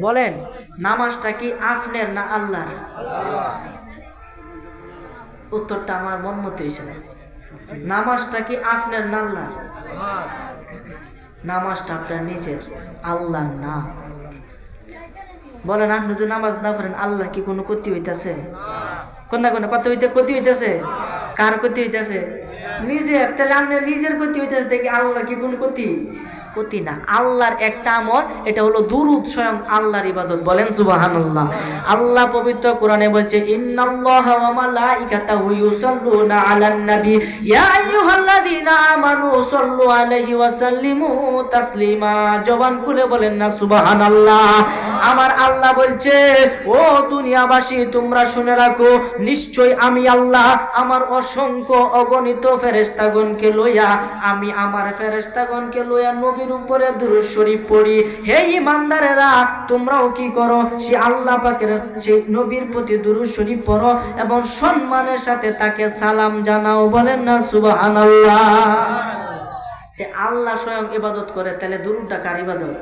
বলেন, নামাজটা কি আপনার না আল্লাহর? উত্তরটা আমার মন মতো হয়েছে নামাজটা কি আপনার না আল্লাহর? নামাজটা আপনার নিজের আল্লাহ না। বলেন, আপনি যদি নামাজ না পড়েন, আল্লাহর কি কোনো ক্ষতি হইতাছে? কোনটা কোনটা? কত হইতে, ক্ষতি হইতেছে? কার ক্ষতি হইতেছে? নিজের। তাহলে আপনার নিজের ক্ষতি হইতেছে দেখি আল্লাহ কি কোনো ক্ষতি? ক্ষতি না। আল্লাহর একটা আমল, এটা হলো দুরুদ স্বয়ং আল্লাহর ইবাদত। বলেন সুবহানাল্লাহ। আল্লাহ পবিত্র কোরআনে বলছে, ইন্নাল্লাহা ওয়া মালাইকাতাহু ইউসাল্লুনা আলান নবী ইয়া অসংখ্য অগণিত লইয়া, আমি আমার লইয়া নবীর উপরে পড়ি। হে ইমানদারেরা তোমরাও কি করো? সে আল্লাহ সেই নবীর প্রতি দুরূদ পড়ো এবং সম্মানের সাথে তাকে সালাম জানাও। বলেন না, সুবহানাল্লাহ। আল্লাহ স্বয়ং ইবাদত করে তাহলে দুরুদটা কার ইবাদত?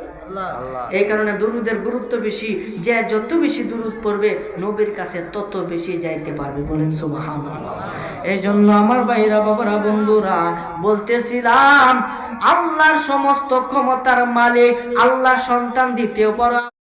এই কারণে দুরুদের গুরুত্ব বেশি। যে যত বেশি দুরুদ পড়বে নবীর কাছে তত বেশি যাইতে পারবে বলেন সুবহানাল্লাহ। এই জন্য আমার ভাইরা বাবারা বন্ধুরা বলতেছিলাম আল্লাহর সমস্ত ক্ষমতার মালিক আল্লাহ সন্তান দিতেও বড়